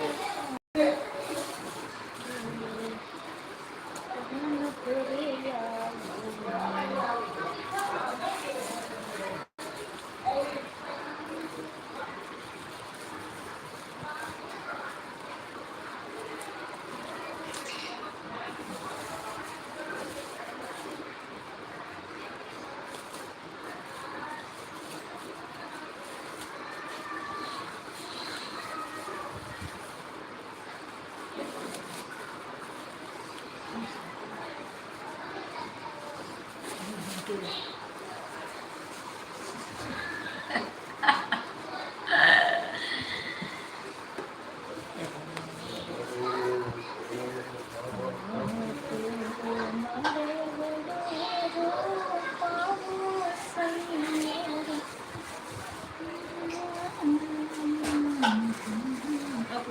આપણું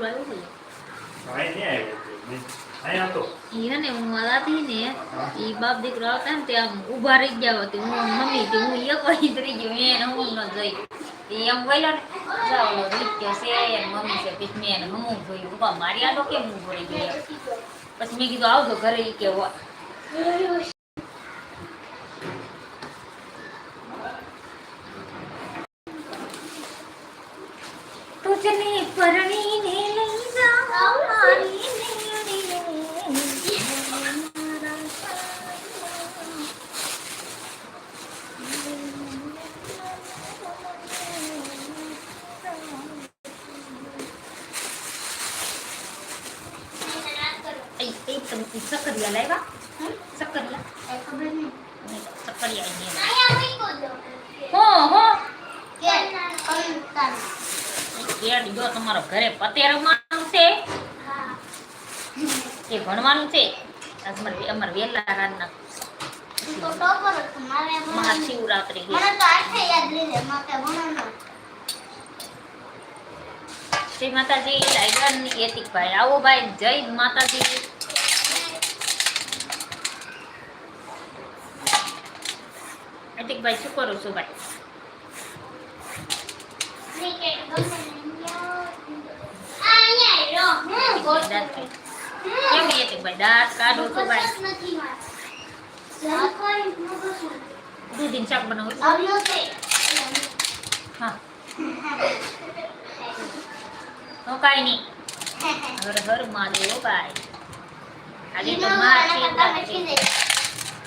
આવ્યું છે ને હું હતી ને ઈ બાપ દીકરો આવતા ને ત્યાં ઊભા રહી ગયા હતી. હું મમ્મી હતી હું એક જ રહી ગયો એને હું ન જોઈ. એમ બોલ્યો ને જાઓ રીત્યો છે મમ્મી છે પછી મેં એને હમું ઊભા મેં કીધું, આવજો ઘરે ઈ કે "વા." તુજને પરણીને લઈ જાઓ મારી નેણીને. એ એ તમે સક્કરિયા લાવ્યા સક્કરિયા નહીં, જો તમારો ઘરે પતે રમવાનું છે ભણવાનું અમારે વેલા રાતના. મહાશિવરાત્રી જય માતાજી ટાઈગર એતિક ભાઈ આવો ભાઈ જય માતાજી એતિક ભાઈ શું કરું છું ભાઈ ક્રિકેટ ગમે ને આ અહીંયા રહ્યો હું ગોળ દાંત કાઢ. કેમ એતિક ભાઈ દાંત કાઢો છું ભાઈ નથી માર જરા કોઈ મગજ નથી. દૂધીનું શાક બનાવું છું આવ્યો છે હા તો કાંઈ નહીં હર હર મહાદેવ ભાઈ આજે તો મહાશિવરાત્રી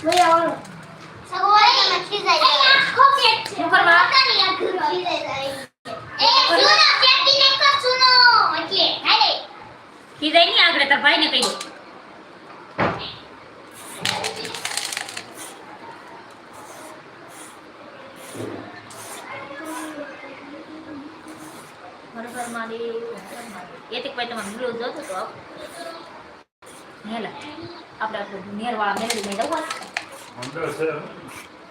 ભૈયા ઓલો સગવાઈ માં ખીજાય એ આખો પેટ છે એ કીધાય નહીં આગળ તાર ભાઈને કહી દો બરોબર મારી એથી પછી તમારે બ્લુ જોતું તો હેલા મેળવી મેં અંદર છે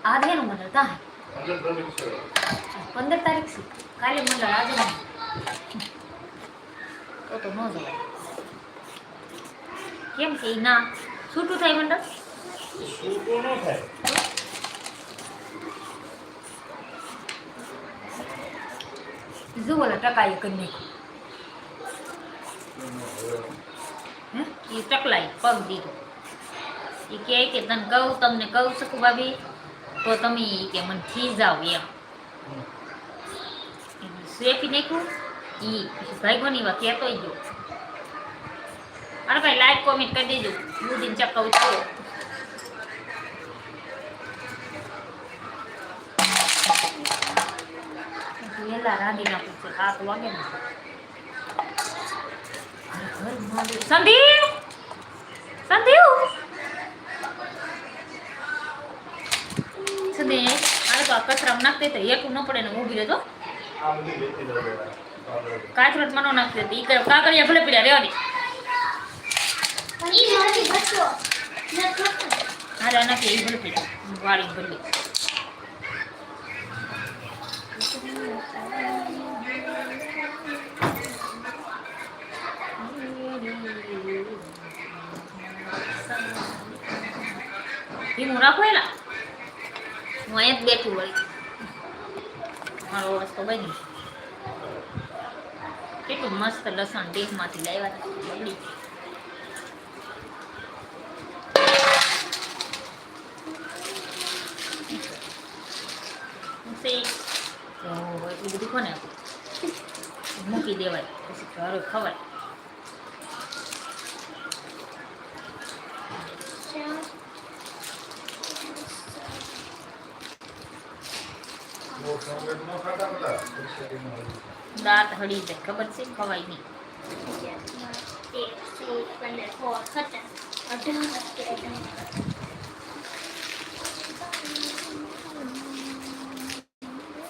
આ દેનું મંડળ તા પંદર તારીખ છે. કાલે મંડળ આજે તો તો ન જવાય. કેમ કે ના છૂટું થાય મંડળ? છૂટું ન થાય. જુઓ ટકાઈ ટકા કરી નાખ્યું. એ ટકલાઈ પગ દીધો. એ કહે કે તને કહું, તમને કહું શકું ભાભી? તો તમે એ કે મને ખીજાવ એમ. શેકી નાખ્યું. એ ભાઈ બની વા કહેતો ગયો. અરે ભાઈ લાઈક કોમેન્ટ કરી દેજો. બુદ્ધિને ચકાવું છું. ને. સંદીપ સંદીપ સંદીપ આને તો આ કચરામાં નાખતી તો એકું ન પડે ને ઊભી રહેતો આ બધી વેચી દો બરાબર. કાચરોટ મનો નાખતી હતી ઈ કરે કાકડિયા ભલે પીડ્યા રેવા દે. હું અહીંયા જ બેઠું વળી મારો રસ્તો બની કેટલું મસ્ત લસણ દેહમાંથી લાવ્યા હતા. બગડી એટલું બધું કોને મૂકી દેવાય. પછી ઘરે ખવાય બહુ ચોકલેટ ન ખાતા બધા પરસેરીમાં હોય. દાંત હળી જાય. ખબર છે? ખવાય નહીં એક ચૌદ પંદર સોળ સત્તર અઢાર અઢાર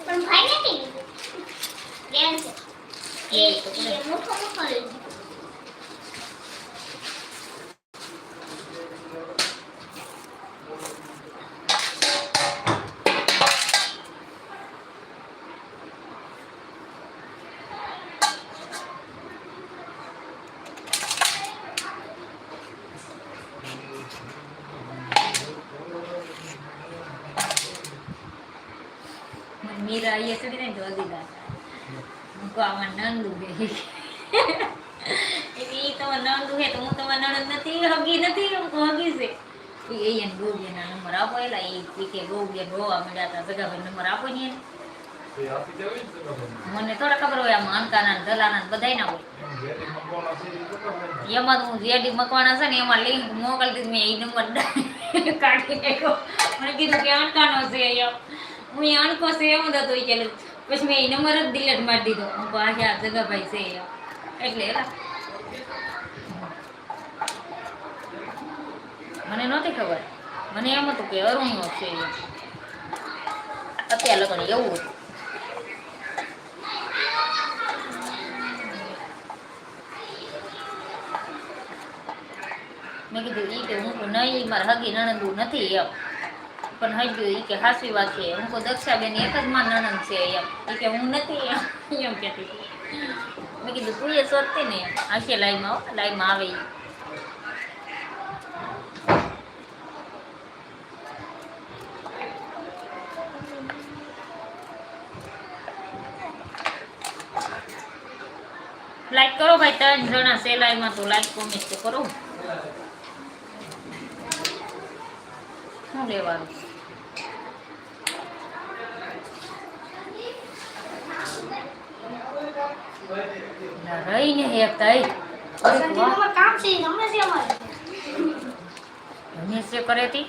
પણ ભાઈ નથી લીધું બેન છે એ એ મોટો મોટો લીધો મીરા અહીંયા ચડી ને તો હજી દાંત હું કહું આમાં નંદુ હે એટલે ઈ તમારે નંદુ હે તો હું તમારા નણંદ નથી હગી નથી હું કહું હગી છે ઈ અહીંયા ગોબિયાના નંબર આપો એલા એ કે ગોબિયા રોવા મળ્યા હતા સગાભાઈ નંબર આપો ને એને. તો એ તો. મને થોડા ખબર હોય આમ અનકાના ને દલાના બધાય ના હોય એ તો. એમાં તો હું જેડી મકવાના છે ને એમાં લિંક મોકલતી મેં એ નંબર કાઢી નાખ્યો મને કીધું કે અંકાનો છે એમ હું અણકો છે જ હતો ઈ કે પછી મેં એ નંબર જ ડિલીટ મારી દીધો. હું પાસે આ જગાભાઈ છે એટલે મને નહોતી ખબર. મને એમ હતું કે અરુણનો છે અત્યારે લગન એવું હતું. મેં કીધું એ કે હું નહીં, મારા હગી નણંદું નથી એમ. પણ હજુ એ કે હાસી વાત છે. હું તો દક્ષાબેન એક જ માં નણંદ છે એમ. એ કે હું નથી એમ. કહેતી મેં કીધું, તું એ શોધતી ને હશે આશે લાઈમાં લાઈમાં આવે લાઈક કરો ભાઈ, ત્રણ જણા સેલાઈમાં તો લાઈક કોમેન્ટ કરો. શું લેવાનું? રહીને રમેશ જે કરે તી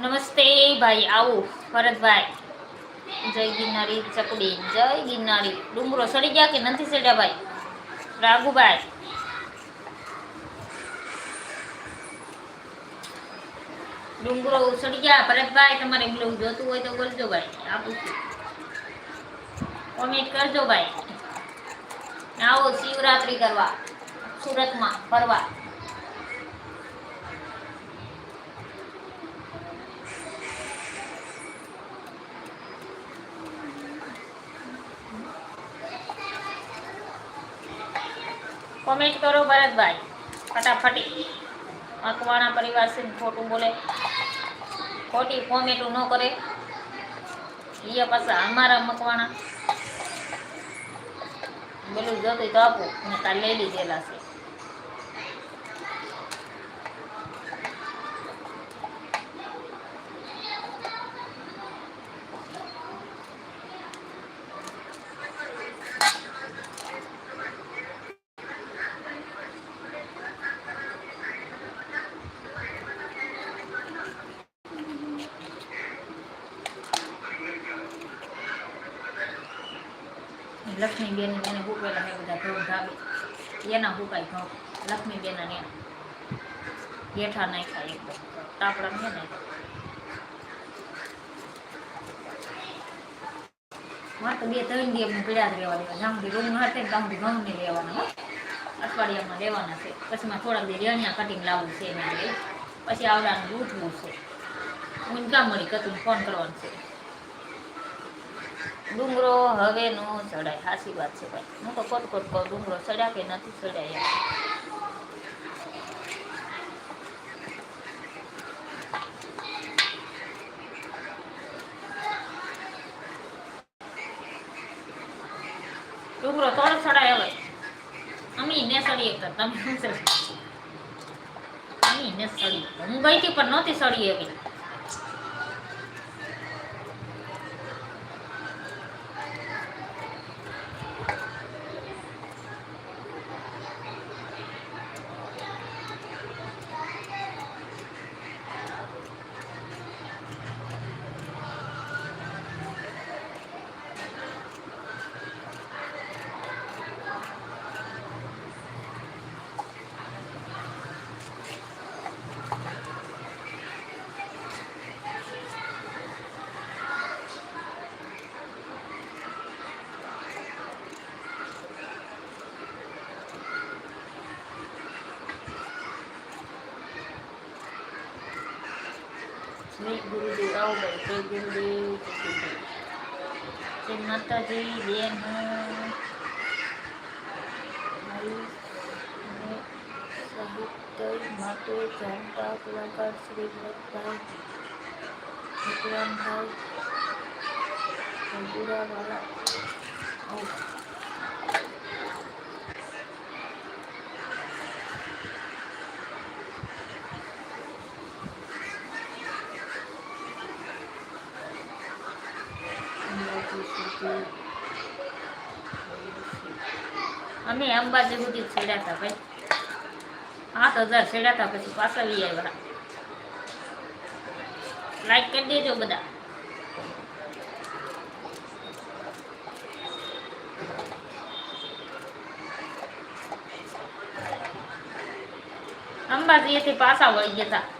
નમસ્તે ભાઈ, આવો. ભરતભાઈ જય ગિરનારી ચકડી, જય ગિરનારી. ડુંગરો સડી ગયા કે નથી સડ્યા ભાઈ? રાઘુભાઈ. ડુંગરો સડી ગયા. ભરતભાઈ તમારે બ્લોગ જોતું હોય તો બોલજો ભાઈ. આપું છું કોમેન્ટ કરજો ભાઈ. આવો, શિવરાત્રી કરવા. સુરતમાં ફરવા. કોમેન્ટ કરો ભરતભાઈ. ફટાફટી. મકવાણા પરિવાર છે ખોટું બોલે. ખોટી કોમેન્ટું ન કરે. એ પાછા અમારા મકવાણા. બોલું જોતું તો આપો. મેં કાલ લઈ લીધેલા છે. લક્ષ્મીબેન એને હુકેલા છે બધા ઘઉં ધાબી. એના હુકાય ઘઉં. લક્ષ્મીબેન અને જેઠા નાખ્યા એકદમ તાપડા મેં નાખ્યા બે ત્રણ દી એમને પીડા જ રહેવા જ્યાં સુધી રૂમ ને ત્યાં સુધી ઘઉં નહીં લેવાના અઠવાડિયામાં લેવાના છે. પછી માં થોડાક દી રેણિયા કટિંગ લાવવું છે એના પછી આવડાનું ઉઠવું છે. કામ મળી કતું ફોન કરવાનો છે. ડુંગરો હવે નો ચડાય. સાચી વાત છે ભાઈ. હું તો કોટ કોટ કહું, ડુંગરો ચડ્યા કે નથી ચડાય ડુંગરો થોડો ચડાય હવે. અમી ને સડીએ એક તમે અમે ને સડી હું ગઈ પણ નહોતી સડી એવી જય ગુરુદેવ આવો ભાઈ જય ગુરુદેવ જય ગુરુદેવ જય માતાજી બેન હું મારી સાહિત્ય માટે જાણતા કલાકાર શ્રી ભરતભાઈ વિક્રમભાઈ ખંડુરાવાળા અમે અંબાજી સુધી છેડ્યા હતા ભાઈ. સાત હજાર છેડ્યા હતા પછી પાછા વી આવ્યા. લાઈક કરી દેજો બધા. અંબાજીએથી પાછા વળી ગયા હતા